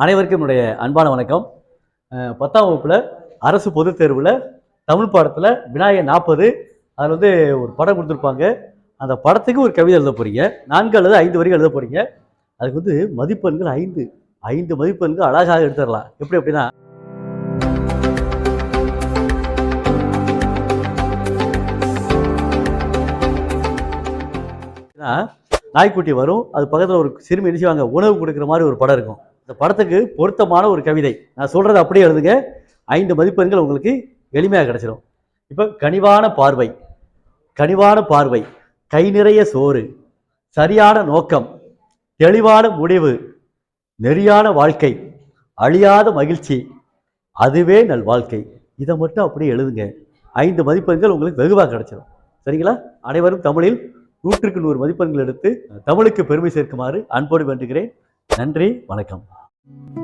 அனைவருக்கும் என்னுடைய அன்பான வணக்கம். பத்தாம் வகுப்பில் அரசு பொதுத் தேர்வில் தமிழ் பாடத்தில் விநாயகர் நாற்பது அதில் வந்து ஒரு படம் கொடுத்துருப்பாங்க. அந்த படத்துக்கு ஒரு கவிதை எழுத போகிறீங்க நான்கு அல்லது ஐந்து வரிகள் எழுத போகிறீங்க அதுக்கு வந்து மதிப்பெண்கள் ஐந்து. ஐந்து மதிப்பெண்கள் அழகாக எடுத்துடலாம். எப்படி அப்படின்னா நாய்க்குட்டி வரும். அது பக்கத்தில் ஒரு சிறுமி என்ன வாங்க உணவு கொடுக்குற மாதிரி ஒரு படம் இருக்கும். இந்த படத்துக்கு பொருத்தமான ஒரு கவிதை. நான் சொல்கிறத அப்படியே எழுதுங்க. ஐந்து மதிப்பெண்கள் உங்களுக்கு எளிமையாக கிடச்சிடும் இப்போ கனிவான பார்வை. கனிவான பார்வை. கை நிறைய சோறு. சரியான நோக்கம். தெளிவான முடிவு. நெறியான வாழ்க்கை. அழியாத மகிழ்ச்சி. அதுவே நல் வாழ்க்கை. இதை மட்டும் அப்படியே எழுதுங்க. ஐந்து மதிப்பெண்கள் உங்களுக்கு வெகுவாக கிடச்சிடும் சரிங்களா? அனைவரும் தமிழில் நூற்றுக்கு நூறு மதிப்பெண்கள் எடுத்து தமிழுக்கு பெருமை சேர்க்குமாறு அன்போடு வேண்டுகிறேன். நன்றி வணக்கம். Thank you.